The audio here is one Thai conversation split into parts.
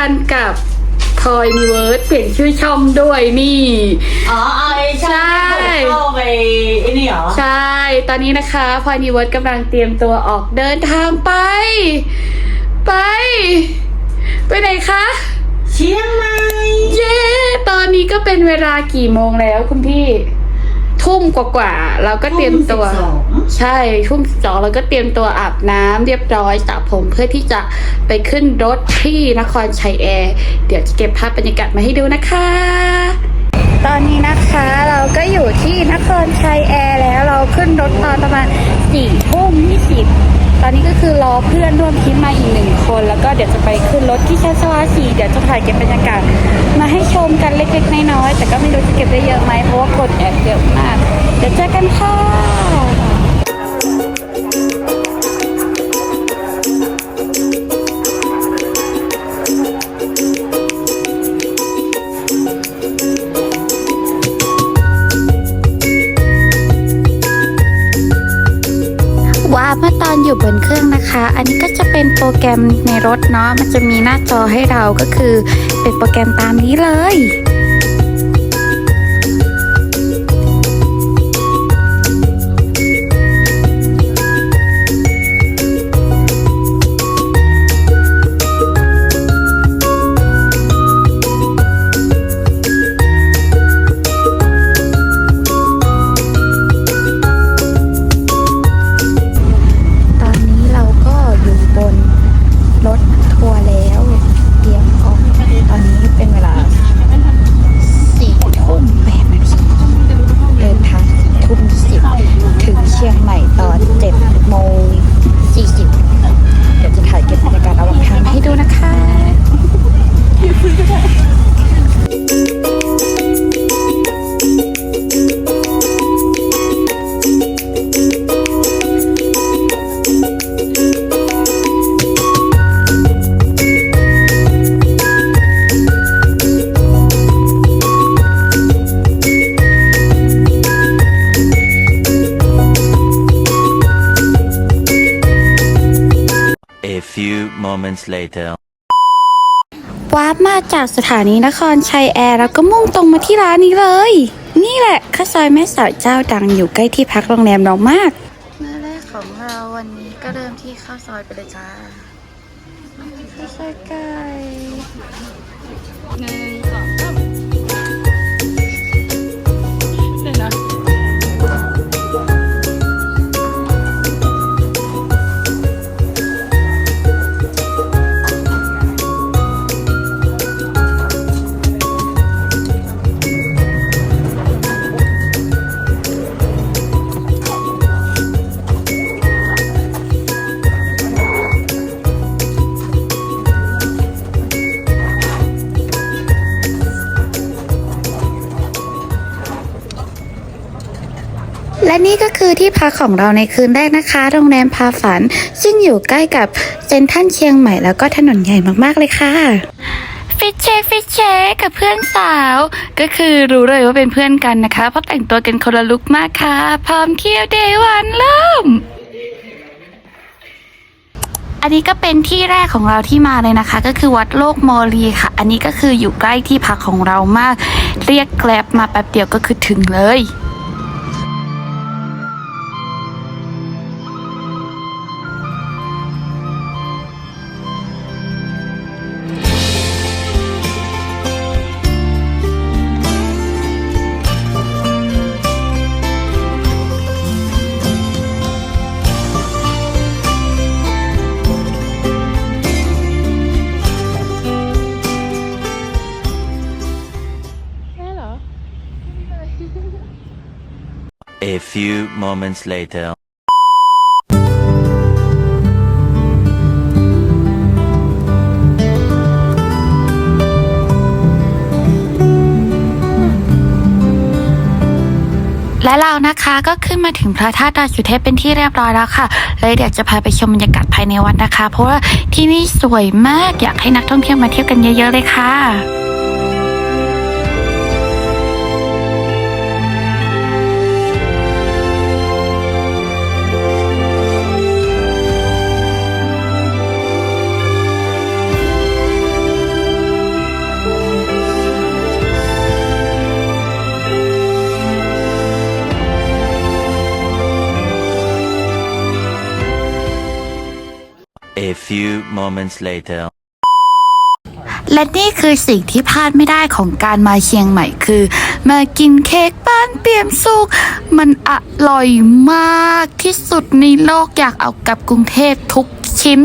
กันกับทอยนิเวิร์สเปลี่ยนชื่อช่องด้วยนี่ อ๋อเอาไอ้ช่างใช่ที่ผมเข้าไปไอ้นี่เหรอ ใช่ ตอนนี้นะคะพลอยนิเวิร์สกำลังเตรียมตัวออกเดินทางไป ไป ไปไหนคะ เชียงใหม่ เย้ ตอนนี้ก็เป็นเวลากี่โมงแล้วคุณพี่ ทุ่มกว่าๆเราก็เตรียมตัวทุ่มสิบสอง ใช่ทุ่มสองเราก็เตรียมตัวอาบน้ำเรียบร้อยสระผมเพื่อที่จะไปขึ้นรถที่นครชัยแอร์เดี๋ยวจะเก็บภาพบรรยากาศมาให้ดูนะคะ ตอนนี้นะคะเราก็อยู่ที่นครชัยแอร์แล้วเราขึ้นรถตอนประมาณสี่ทุ่มยี่สิบตอนนี้ก็คือรอเพื่อนร่วมทริปมาอีกหนึ่งคน แล้วก็เดี๋ยวจะไปขึ้นรถที่ชั้นสวาสีเดี๋ยวจะถ่ายเก็บบรรยากาศมาให้ชมกันเล็กๆน้อยๆแต่ก็ไม่รู้จะเก็บได้เยอะไหมเพราะว่าคนแอบเยอะมาก เดี๋ยวเจอกันค่ะ อยู่บนเครื่องนะคะ อันนี้ก็จะเป็นโปรแกรมในรถเนาะ มันจะมีหน้าจอให้เราก็คือเป็นโปรแกรมตามนี้เลย A few moments later. วาร์ปมาจากสถานีนครชัยแอร์แล้วก็มุ่งตรงมาที่ร้านนี้เลย นี่แหละข้าวซอยแม่สาวเจ้าดังอยู่ใกล้ที่พักโรงแรมเรามากมื้อแรกของเราวันนี้ก็เริ่มที่ข้าวซอยไปเลยจ้าข้าวซอยไก่หนึ่งสองสามเดี๋ยวนะ และนี่ก็คือที่พักของเราในคืนแรกนะคะ โรงแรมพาฝัน ซึ่งอยู่ใกล้กับเซนทันเชียงใหม่แล้วก็ถนนใหญ่มากๆเลยค่ะฟิชเชฟิชเชกับเพื่อนสาว ก็คือรู้เลยว่าเป็นเพื่อนกันนะคะ เพราะแต่งตัวกันคนละลุกมากค่ะ พร้อมเที่ยวเดย์วันเริ่ม อันนี้ก็เป็นที่แรกของเราที่มาเลยนะคะ ก็คือวัดโลกโมลีค่ะ อันนี้ก็คืออยู่ใกล้ที่พักของเรามาก เรียกแกลบมาแป๊บเดียวก็คือถึงเลย A few moments later. และเรานะคะก็ขึ้นมาถึงพระธาตุดอยสุเทพเป็นที่เรียบร้อยแล้วค่ะ เลยเดี๋ยวจะพาไปชมบรรยากาศภายในวัดนะคะ เพราะว่าที่นี่สวยมากอยากให้นักท่องเที่ยวมาเที่ยวกันเยอะๆเลยค่ะ few moments later. และนี่คือสิ่งที่พลาดไม่ได้ของการมาเชียงใหม่คือ มากินเค้กบ้านเปี่ยมสุข มันอร่อยมากที่สุดในโลกอยากเอากลับกรุงเทพทุกชิ้น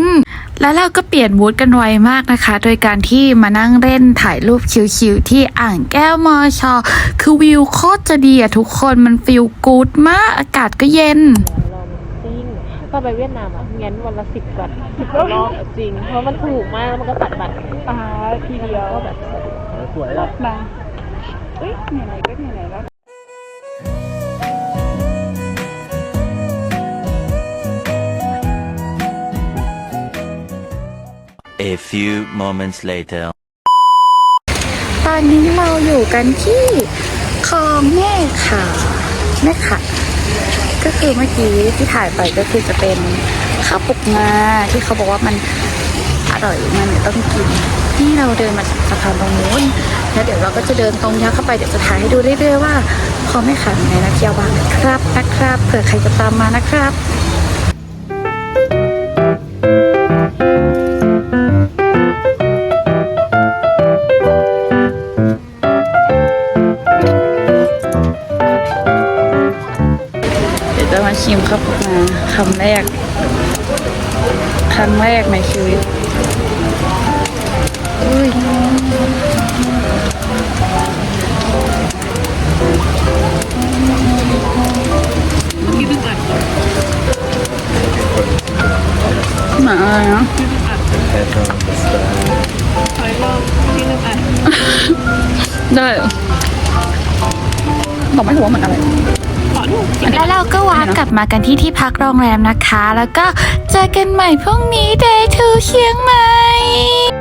แล้วเราก็เปลี่ยนมูดกันไวมากนะคะ โดยการที่มานั่งเล่นถ่ายรูปชิวๆที่อ่างแก้วมอชอ คือวิวโคตรจะดีอะทุกคนมันฟิลกูดมากอากาศก็เย็น ถ้าไปเวียดนามอะงั้นวันละสิบบัตรสิบรอบจริง เพราะมันถูกมากแล้วมันก็ตัดบัตรอ่าทีเดียวก็แบบสวยแล้วมาเอ้ยไหนๆก็ไหนๆแล้ว A few moments later. ตอนนี้เราอยู่กันที่คลองแม่ขาแม่ขา ก็คือเมื่อกี้ที่ถ่ายไปก็คือจะเป็นข้าวปุกงาที่เขาบอกว่ามันอร่อยมันต้องกินนี่เราเดินมาจากสะพานตรงนู้นแล้วเดี๋ยวเราก็จะเดินตรงนี้เข้าไปเดี๋ยวจะถ่ายให้ดูเรื่อยๆว่าคลอไม่ขามีอะไรน่าเที่ยวบ้างนะครับนะครับเผื่อใครจะตามมานะครับ ยวจะมาชิมข้าวปลุกงาคำแรก ครั้งแรกในชีวิตอุ้ยหมาอะไรนะได้บอกไม่ถูกว่าเหมือนอะไรแล้วเรา ก็กลับมากันที่ที่พักโรงแรมนะคะ แล้วก็เจอกันใหม่พรุ่งนี้เดย์ทูเชียงใหม่